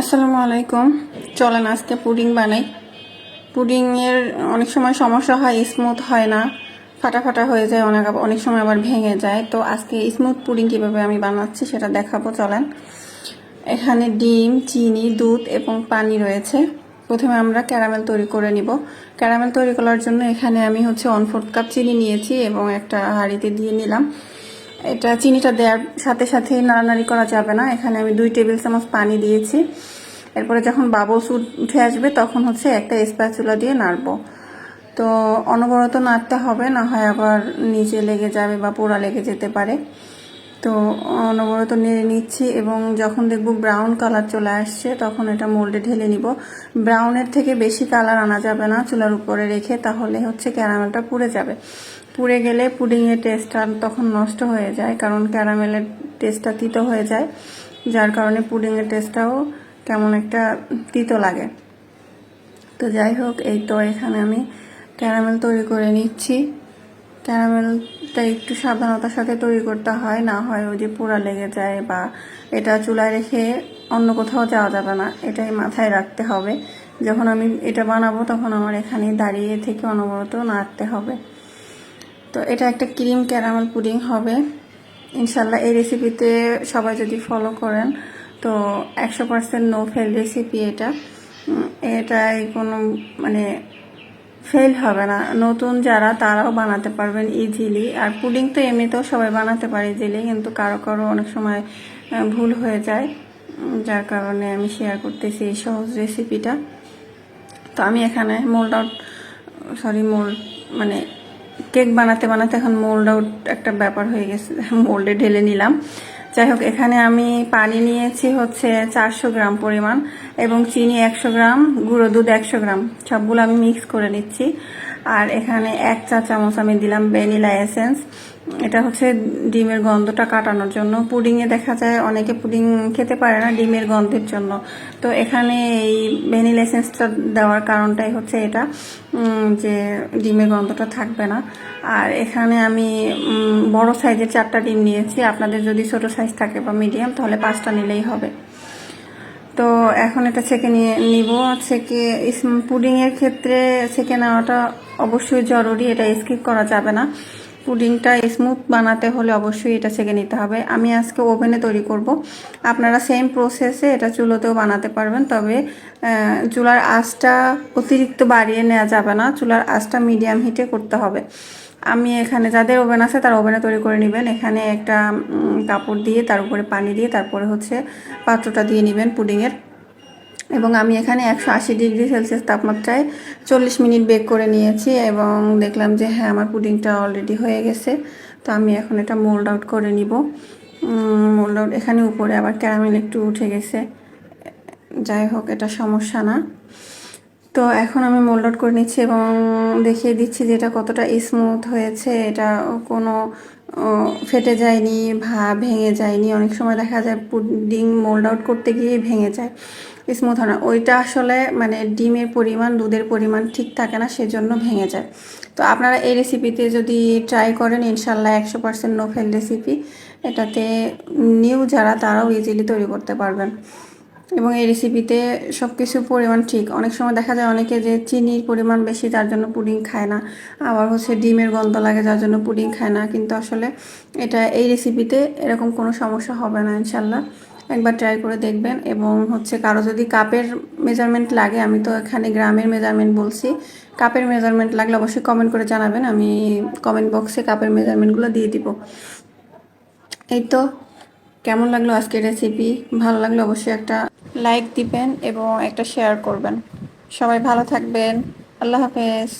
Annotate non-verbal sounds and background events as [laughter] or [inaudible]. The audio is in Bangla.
আসসালামু আলাইকুম। চলেন আজকে পুডিং বানাই। পুডিংয়ের অনেক সময় সমস্যা হয় স্মুথ হয় না ফাটা ফাটা হয়ে যায়, অনেক অনেক সময় আবার ভেঙে যায়। তো আজকে স্মুথ পুডিং কীভাবে আমি বানাচ্ছি সেটা দেখাবো, চলেন। এখানে ডিম, চিনি, দুধ এবং পানি রয়েছে। প্রথমে আমরা ক্যারামেল তৈরি করে নিব। ক্যারামেল তৈরি করার জন্য এখানে আমি হচ্ছে ওয়ান ফোর্থ কাপ চিনি নিয়েছি এবং একটা হাঁড়িতে দিয়ে নিলাম। এটা চিনিটা দেওয়ার সাথে সাথে নাড়ানাড়ি করা যাবে না। এখানে আমি দুই টেবিল চামচ পানি দিয়েছি। এরপরে যখন বাবলস উঠে আসবে, তখন হচ্ছে একটা স্প্যাচুলা দিয়ে নাড়বো। তো অনবরত নাড়তে হবে, না হয় আবার নিচে লেগে যাবে বা পোড়া লেগে যেতে পারে। তো, অনবরত নেড়ে নিচ্ছি এবং যখন দেখব ব্রাউন কালার চলে আসছে, তখন এটা মোল্ডে ঢেলে নিব। ব্রাউনের থেকে বেশি কালার আনা যাবে না চুলার উপরে রেখে, তাহলে হচ্ছে ক্যারামেলটা পুড়ে যাবে। পুড়ে গেলে পুডিংয়ের টেস্টটা তখন নষ্ট হয়ে যায়, কারণ ক্যারামেলের টেস্টটা তিতো হয়ে যায়। যার কারণে পুডিংয়ের টেস্টটাও কেমন একটা তিতো লাগে। তো যাই হোক, এই তো এখানে আমি ক্যারামেল তৈরি করে নিচ্ছি। ক্যারামেলটা একটু সাবধানতার সাথে তৈরি করতে হয়, না হয় ওই যে পোড়া লেগে যায় বা এটা চুলায় রেখে অন্য কোথাও যাওয়া যাবে না। এটাই মাথায় রাখতে হবে। যখন আমি এটা বানাবো তখন আমার এখানে দাঁড়িয়ে থেকে অনবরত নাড়তে হবে। তো এটা একটা ক্রিম ক্যারামেল পুডিং হবে। ইনশাল্লাহ এই রেসিপিতে সবাই যদি ফলো করেন, তো একশো পার্সেন্ট নো ফেল রেসিপি এটা। এটাই কোনো মানে ফেল হবে না। নতুন যারা, তারাও বানাতে পারবেন ইজিলি আর পুডিং তো এমনিতেও সবাই বানাতে পারে ইজিলি কিন্তু কারও কারও অনেক সময় ভুল হয়ে যায়। যার কারণে আমি শেয়ার করতেছি এই সহজ রেসিপিটা তো আমি এখানে মোল্ড আউট সরি মোল্ড মানে কেক বানাতে বানাতে এখন মোল্ড আউট একটা ব্যাপার হয়ে গেছে। [laughs] মোল্ডে ঢেলে নিলাম। যাই হোক এখানে আমি পানি নিয়েছি হচ্ছে চারশো গ্রাম পরিমাণ এবং চিনি একশো গ্রাম, গুঁড়ো দুধ একশো গ্রাম, সবগুলো আমি মিক্স করে নিচ্ছি। আর এখানে এক চা চামচ আমি দিলাম ভ্যানিলা এসেন্স। এটা হচ্ছে ডিমের গন্ধটা কাটানোর জন্য। পুডিংয়ে দেখা যায় অনেকে পুডিং খেতে পারে না ডিমের গন্ধের জন্য। তো এখানে এই ভ্যানিলা এসেন্সটা দেওয়ার কারণটাই হচ্ছে এটা যে ডিমের গন্ধটা থাকবে না। আর এখানে আমি বড় সাইজের চারটা ডিম নিয়েছি। আপনাদের যদি ছোট সাইজ থাকে বা মিডিয়াম, তাহলে পাঁচটা নিলেই হবে। তো এখন এটা ছেঁকে নিয়ে নিব। ছেঁকে পুডিংয়ের ক্ষেত্রে ছেঁকে নেওয়াটা অবশ্যই জরুরি, এটা স্কিপ করা যাবে না। পুডিংটা স্মুথ বানাতে হলে অবশ্যই এটা ছেঁকে নিতে হবে। আমি আজকে ওভেনে তৈরি করব। আপনারা সেম প্রসেসে এটা চুলোতেও বানাতে পারবেন, তবে চুলার আঁচটা অতিরিক্ত বাড়িয়ে নেওয়া যাবে না। চুলার আঁচটা মিডিয়াম হিটে করতে হবে। আমি এখানে যাদের ওভেন আছে তার ওভেনে তৈরি করে নেবেন। এখানে একটা কাপড় দিয়ে, তার উপরে পানি দিয়ে, তারপরে হচ্ছে পাত্রটা দিয়ে নেবেন পুডিংয়ের এবং আমি এখানে একশো আশি ডিগ্রি সেলসিয়াস তাপমাত্রায় চল্লিশ মিনিট বেক করে নিয়েছি এবং দেখলাম যে হ্যাঁ আমার পুডিংটা অলরেডি হয়ে গেছে। তো আমি এখন এটা মোল্ড আউট করে নিব। মোল্ড আউট এখানে উপরে আবার ক্যারামেল একটু উঠে গেছে। যাই হোক, এটা সমস্যা না। তো এখন আমি মোল্ড আউট করে নিচ্ছি এবং দেখিয়ে দিচ্ছি যে এটা কতটা স্মুথ হয়েছে। এটা কোনো ফেটে যায়নি ভা ভেঙে যায়নি। অনেক সময় দেখা যায় পুডিং মোল্ড আউট করতে গিয়ে ভেঙে যায়। স্মুথ হয় না। ওইটা আসলে মানে ডিমের পরিমাণ, দুধের পরিমাণ ঠিক থাকে না, সেজন্য ভেঙে যায়। তো আপনারা এই রেসিপিতে যদি ট্রাই করেন, ইনশাল্লাহ একশো পার্সেন্ট নো ফেল রেসিপি এটাতে নিউ যারা, তারাও ইজিলি তৈরি করতে পারবেন। এবং এই রেসিপিতে সব কিছু পরিমাণ ঠিক। অনেক সময় দেখা যায় অনেকে যে চিনির পরিমাণ বেশি, তার জন্য পুডিং খায় না। আবার হচ্ছে ডিমের গন্ধ লাগে, যার জন্য পুডিং খায় না। কিন্তু আসলে এটা, এই রেসিপিতে এরকম কোনো সমস্যা হবে না, ইনশাল্লাহ। একবার ট্রাই করে দেখবেন। এবং হচ্ছে কারও যদি কাপের মেজারমেন্ট লাগে, আমি তো এখানে গ্রামের মেজারমেন্ট বলছি। কাপের মেজারমেন্ট লাগলে অবশ্যই কমেন্ট করে জানাবেন। আমি কমেন্ট বক্সে কাপের মেজারমেন্টগুলো দিয়ে দিব। এই তো কেমন লাগল আজকের রেসিপি ভালো লাগলে অবশ্যই একটা লাইক দিবেন এবং একটা শেয়ার করবেন। সবাই ভালো থাকবেন। আল্লাহ হাফেজ।